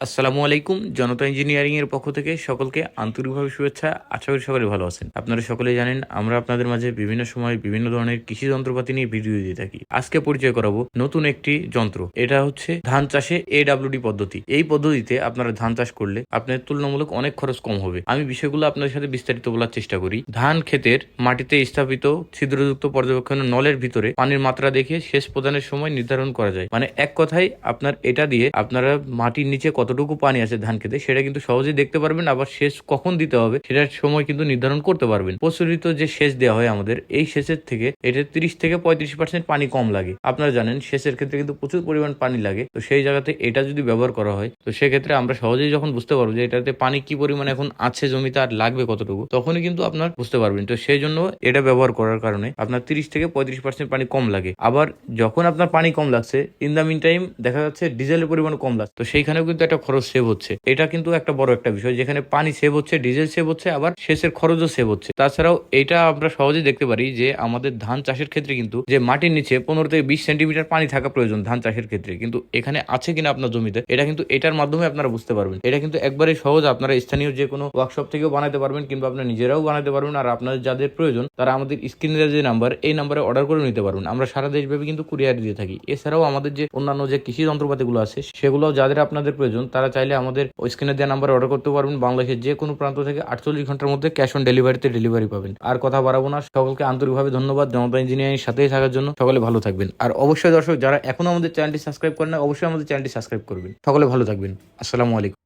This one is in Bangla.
আসসালামু আলাইকুম, জনতা ইঞ্জিনিয়ারিং এর পক্ষ থেকে সকলকে আন্তরিকভাবে শুভেচ্ছা। আশা করি সকলে ভালো আছেন। আপনারা সকলে জানেন, আমরা আপনাদের মাঝে বিভিন্ন সময় বিভিন্ন ধরনের কৃষি যন্ত্রপাতি নিয়ে ভিডিও দিয়ে থাকি। আজকে পরিচয় করাবো নতুন একটি যন্ত্র। এটা হচ্ছে ধান চাষে এডাব্লিউডি পদ্ধতি। এই পদ্ধতিতে আপনারা ধান চাষ করলে আপনার তুলনামূলক অনেক খরচ কম হবে। আমি বিষয়গুলো আপনাদের সাথে বিস্তারিত বলার চেষ্টা করি। ধান ক্ষেতের মাটিতে স্থাপিত ছিদ্রযুক্ত পর্যবেক্ষণ নলের ভিতরে পানির মাত্রা দেখে শেষ প্রদানের সময় নির্ধারণ করা যায়। মানে এক কথায় আপনার এটা দিয়ে আপনারা মাটির নিচে কতটুকু পানি আছে ধান খেতে, সেটা কিন্তু সহজেই দেখতে পারবেন, আবার সেচ কখন দিতে হবে সেটার সময় কিন্তু নির্ধারণ করতে পারবেন। প্রচলিত যে সেচ দেওয়া হয় আমাদের, এই সেচের থেকে এটা তিরিশ থেকে পঁয়ত্রিশ পার্সেন্ট পানি কম লাগে। আপনারা জানেন, সেচের ক্ষেত্রে কিন্তু প্রচুর পরিমাণ পানি লাগে, তো সেই জায়গাতে এটা যদি ব্যবহার করা হয়, তো সেক্ষেত্রে আমরা সহজেই যখন বুঝতে পারব যে এটাতে পানি কি পরিমাণ এখন আছে জমিতে আর লাগবে কতটুকু, তখনই কিন্তু আপনার বুঝতে পারবেন। তো সেই জন্য এটা ব্যবহার করার কারণে আপনার তিরিশ থেকে পঁয়ত্রিশ পার্সেন্ট পানি কম লাগে। আবার যখন আপনার পানি কম লাগছে ইন দ্য মিন টাইম দেখা যাচ্ছে ডিজেলের পরিমাণ কম লাগছে। তো সেইখানেও কিন্তু একটা খরচ সেভ হচ্ছে। এটা কিন্তু একটা বড় একটা বিষয়। যেখানে পানি সেভ হচ্ছে, ডিজেল সেভ হচ্ছে, আবার সেচের খরচও সেভ হচ্ছে। তাছাড়াও এটা আমরা সহজেই দেখতে পারি যে আমাদের ধান চাষের ক্ষেত্রে কিন্তু যে মাটির নিচে পনেরো থেকে বিশ সেন্টিমিটার পানি থাকা প্রয়োজন ধান চাষের ক্ষেত্রে। কিন্তু এখানে আছে কিনা আপনার জমিতে, এটা কিন্তু এটার মাধ্যমে আপনারা বুঝতে পারবেন। এটা কিন্তু একবারে সহজ। আপনারা স্থানীয় যে কোনো ওয়ার্কশপ থেকেও বানাতে পারবেন কিংবা আপনারা নিজেরাও বানাতে পারবেন। আর আপনাদের যাদের প্রয়োজন, তারা আমাদের স্ক্রিনের যে নাম্বার এই নাম্বারে অর্ডার করে নিতে পারবেন। আমরা সারা দেশব্যাপী কিন্তু কুরিয়ার দিয়ে থাকি। এছাড়াও আমাদের যে অন্যান্য যে কৃষি যন্ত্রপাতিগুলো আছে, সেগুলো যাদের আপনাদের প্রয়োজন তারা চাইলে আমাদের ওই স্ক্রিনে দেওয়া নাম্বারে অর্ডার করতে পারবেন। বাংলাদেশের যে কোনো প্রান্ত থেকে আটচল্লিশ ঘণ্টার মধ্যে ক্যাশ অন ডেলিভারিতে ডেলিভারি পাবেন। আর কথা বাড়াবো না। সকলকে আন্তরিকভাবে ধন্যবাদ। জনতা ইঞ্জিনিয়ারিং সাথেই থাকার জন্য সকলে ভালো থাকবেন। আর অবশ্যই দর্শক, যারা এখনও আমাদের চ্যানেলটি সাবস্ক্রাইব করেন না অবশ্যই আমাদের চ্যানেলটি সাবস্ক্রাইব করবেন। সকলে ভালো থাকবেন। আসসালামু আলাইকুম।